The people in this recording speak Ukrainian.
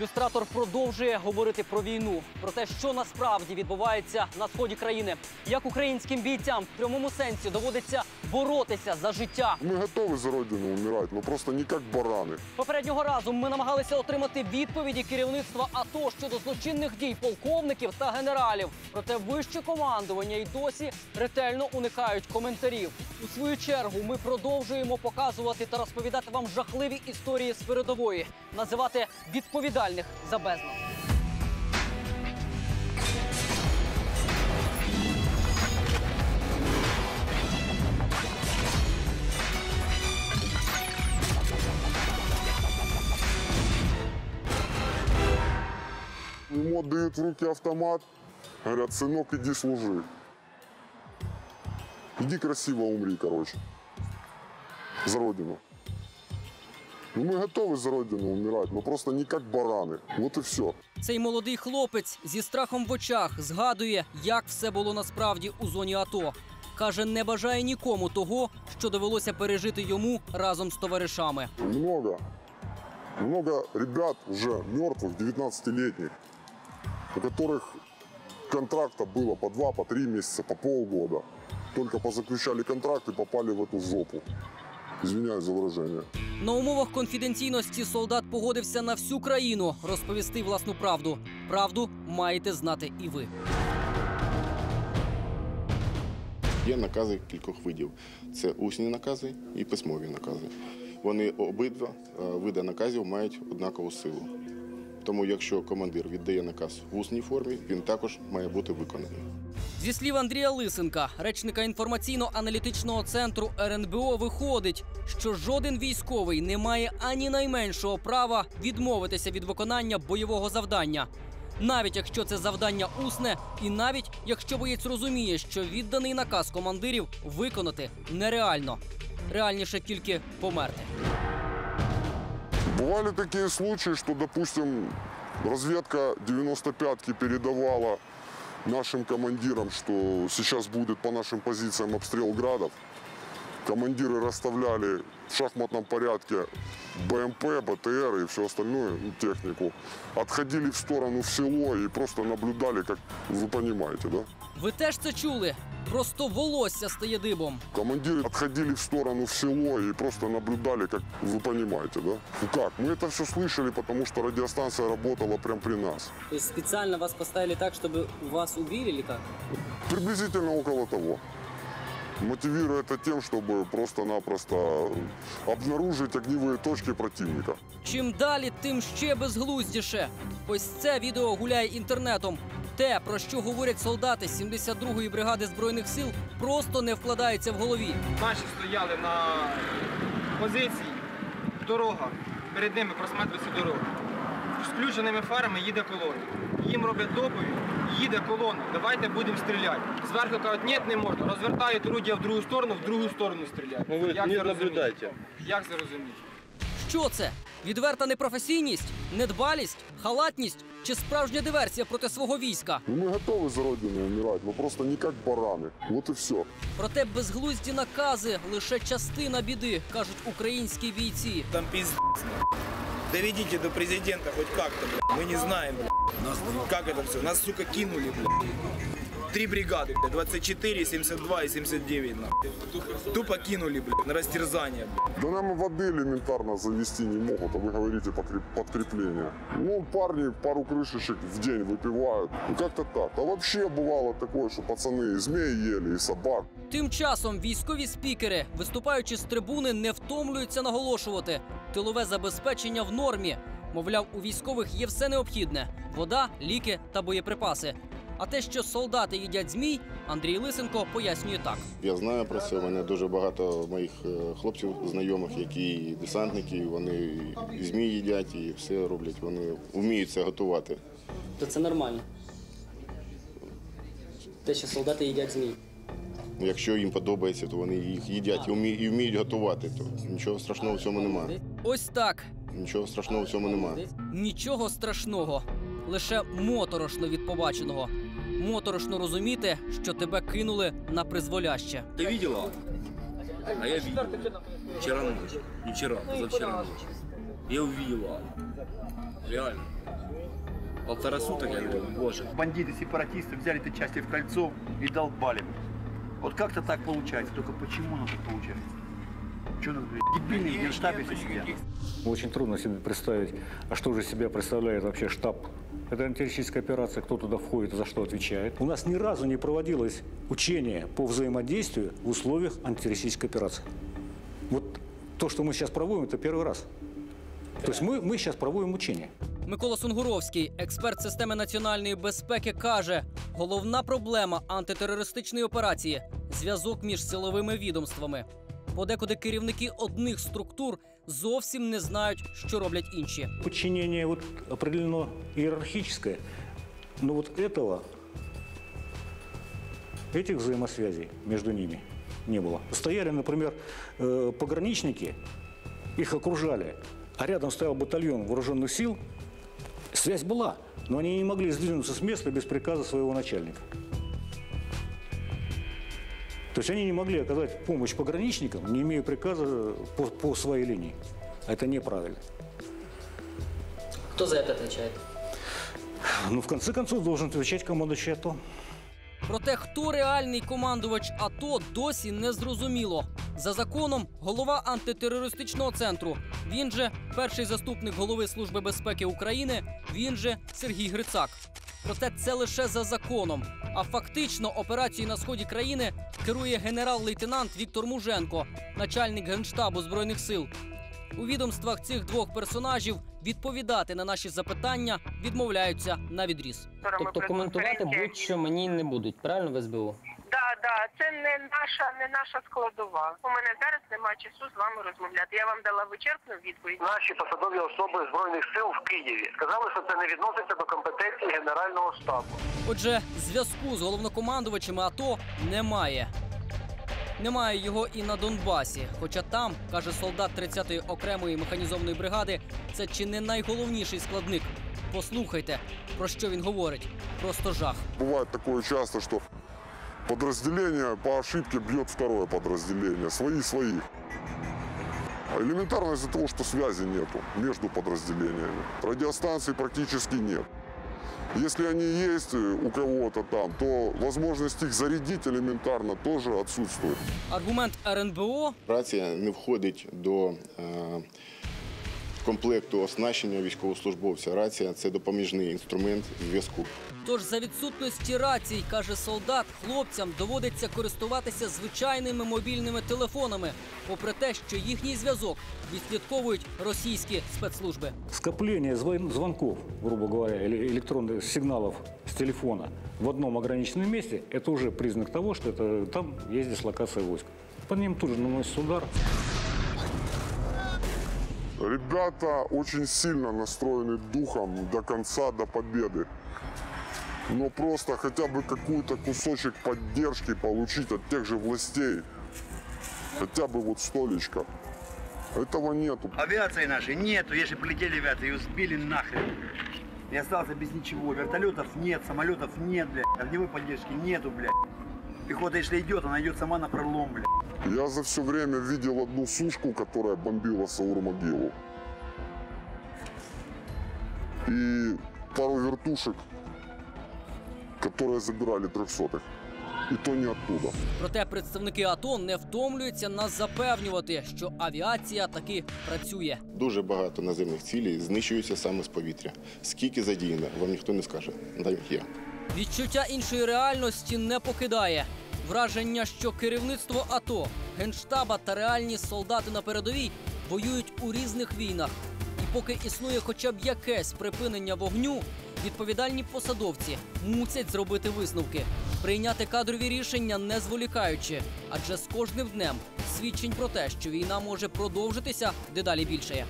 Люстратор продовжує говорити про війну, про те, що насправді відбувається на сході країни, як українським бійцям в прямому сенсі доводиться боротися за життя. Мы готовы за Родину умирать, но просто не как бараны. Попереднього разу ми намагалися отримати відповіді керівництва АТО щодо злочинних дій полковників та генералів. Проте вище командування й досі ретельно уникають коментарів. У свою чергу ми продовжуємо показувати та розповідати вам жахливі історії з передової, називати відповідальних за. Ему отдают в руки автомат, говорят, сынок, иди служи. Иди красиво умри, короче. За Родину. Ну, мы готовы за Родину умирать, но просто не как бараны. Вот и все. Цей молодий хлопець зі страхом в очах згадує, як все було насправді у зоні АТО. Каже, не бажає нікому того, що довелося пережити йому разом з товаришами. Много, много ребят уже мертвых, 19-летних, у которых контракта было по два, по три месяца, по полгода. Только позаключали контракт и попали в эту жопу. Извиняюсь за выражение. На умовах конфіденційності солдат погодився на всю країну розповісти власну правду. Правду маєте знати і ви. Є накази кількох видів: це усні накази і письмові накази. Вони обидва е, види наказів мають однакову силу. Тому, якщо командир віддає наказ в усній формі, він також має бути виконаний. Зі слів Андрія Лисенка, речника інформаційно-аналітичного центру РНБО, виходить, що жоден військовий не має ані найменшого права відмовитися від виконання бойового завдання. Навіть якщо це завдання усне, і навіть якщо боєць розуміє, що відданий наказ командирів виконати нереально. Реальніше тільки померти. Бывали такие случаи, что, допустим, разведка 95-ки передавала нашим командирам, что сейчас будет по нашим позициям обстрел градов Командиры расставляли в шахматном порядке БМП, БТР и все остальное, ну, технику. Отходили в сторону в село и просто наблюдали, как вы понимаете, да? Ви теж це чули? Просто волосся стає дибом. Командиры отходили в сторону в село и просто наблюдали, как вы понимаете, да? Ну как, мы это все слышали, потому что радиостанция работала прямо при нас. То есть специально вас поставили так, чтобы вас убили или как? Приблизительно около того. Мотивируя это тем, чтобы просто-напросто обнаружить огневые точки противника. Чим далі, тим ще безглуздіше. Ось це відео гуляє інтернетом. Те, про що говорять солдати 72-ї бригади збройних сил, просто не вкладається в голові. Наші стояли на позиції, дорога. Перед ними просматривається дорога. З включеними фарами їде колона. Їм роблять доповідь, їде колона. Давайте будемо стріляти. Зверху кажуть, ні, не можна. Розвертають орудія в другу сторону, в другу сторону стріляють. Ну, ви Як не це розуміти? наблюдайте. Як це розуміти? Що це? Відверта непрофесійність, недбалість, халатність чи справжня диверсія проти свого війська? Ну, мы готовы за Родину умирать, но просто не как бараны. Вот и все. Проте безглузді накази лише частина біди, кажуть українські бійці. Там пиздец. нахуй. Доведите до президента хоть как-то, блядь. Мы не знаем, блядь. Как это все? Нас, сука, кинули, блядь. Три бригады, блядь. 24, 72 и 79, нахуй. Тупо кинули, блядь, на растерзание, блядь. Да нам и воды элементарно завести не могут, а вы говорите покреп- подкрепление. Ну, парни пару крышечек в день выпивают. Ну, как-то так. А вообще бывало такое, что пацаны и змей ели, и собак. Тим часом військові спікери, виступаючи з трибуни, не втомлюються наголошувати. Тилове забезпечення в нормі. Мовляв, у військових є все необхідне: вода, ліки та боєприпаси. А те, що солдати їдять змій, Андрій Лисенко пояснює так. Я знаю про це. У мене дуже багато моїх е, хлопців, знайомих, які десантники, вони і змій їдять і все роблять. Вони вміють це готувати. То це нормально. Те, що солдати їдять змій. Якщо їм подобається, то вони їх їдять і вміють, і вміють готувати. То нічого страшного в цьому немає. Ось так. Нічого страшного в цьому немає. Нічого страшного, лише моторошно від побаченого. Моторошно розуміти, що тебе кинули на призволяще. Ты видела? А я видел. Вчера ночью. Не вчера, позавчера ночью. Я увидел ад. Реально. Полтора суток, я говорю, боже. бандиты, сепаратисты взяли это части в кольцо и долбали. Вот как-то так получается. Только почему оно так получается? Что нас, блядь, дебильные в генштабе все сидят? Очень трудно себе представить, а что же из себя представляет вообще штаб. Это антитеррористическая операция, кто туда входит и за что отвечает. У нас ни разу не проводилось учение по взаимодействию в условиях антитеррористической операции. Вот то, что мы сейчас проводим, это первый раз. То есть мы, мы сейчас проводим учение. Микола Сунгуровський, експерт системи національної безпеки, каже: головна проблема антитерористичної операції зв'язок між силовими відомствами. Подекуди керівники одних структур зовсім не знають, що роблять інші. Подчинение вот определено иерархическое, но вот этого, этих взаимосвязей между ними не было. Стояли, например, э, пограничники, их окружали, а рядом стоял батальон вооруженных сил. Связь была, но они не могли сдвинуться с места без приказа своего начальника. То есть они не могли оказать помощь пограничникам, не имея приказа по, по своей линии. Это неправильно. Хто за це відповідає? Ну, в конце концов, должен отвечать командующий АТО. Проте, хто реальний командувач АТО, досі не зрозуміло. За законом, голова антитерористичного центру. Він же перший заступник голови Служби безпеки України. Він же Сергій Грицак. Проте це лише за законом. А фактично операцією на сході країни керує генерал-лейтенант Віктор Муженко, начальник генштабу збройних сил. У відомствах цих двох персонажів відповідати на наші запитання відмовляються на відріз. Тобто коментувати будь-що мені не будуть, правильно в СБУ? Да, це не наша, не наша складова. У мене зараз немає часу з вами розмовляти. Я вам дала вичерпну відповідь. Наші посадові особи збройних сил в Києві сказали, що це не відноситься до компетенції генерального штабу. Отже, зв'язку з головнокомандувачами АТО немає. Немає його і на Донбасі. Хоча там, каже солдат 30-ї окремої механізованої бригади, це чи не найголовніший складник. Послухайте, про що він говорить. Просто жах. Бывает такое часто, что подразделение по ошибке бьет второе подразделение. Свои своих. А Элементарно из-за того, что связи нету между подразделениями. Радиостанций практически нет. Если они есть э, у кого-то там, то возможность их зарядить элементарно тоже отсутствует. Аргумент РНБО Рація не входить до е, комплекту оснащення військовослужбовця. Рація це допоміжний інструмент зв'язку. Тож за відсутності рацій, каже солдат, хлопцям доводиться користуватися звичайними мобільними телефонами, попри те, що їхній зв'язок відслідковують російські спецслужби. Скопление звон- звонков, грубо говоря, или электронных сигналов с телефона в одном ограниченном месте – это уже признак того, что это, там есть дислокация войск. По ним тут же наносится удар. Ребята очень сильно настроены духом до конца, до победы. Но просто хотя бы какую-то кусочек поддержки получить от тех же властей. Хотя бы вот столечко. Этого нету. Авиации нашей нету, если полетели авиации, ее сбили нахрен. И остался без ничего. Вертолетов нет, самолетов нет, блядь. Огневой поддержки нету, блядь. Пехота, если идет, она идет сама на пролом, блядь. Я за все время видел одну сушку, которая бомбила Саурмогилу. И пару вертушек, которые забирали трехсотых. И то не оттуда. Проте представники АТО не втомлюються нас запевнювати, що авіація таки працює. Дуже багато наземних цілей знищуються саме з повітря. Скільки задіяно, вам ніхто не скаже, навіть я. Відчуття іншої реальності не покидає. Враження, що керівництво АТО, генштаба та реальні солдати на передовій воюють у різних війнах. І поки існує хоча б якесь припинення вогню, відповідальні посадовці мусять зробити висновки, прийняти кадрові рішення не зволікаючи, адже з кожним днем свідчень про те, що війна може продовжитися, дедалі більше.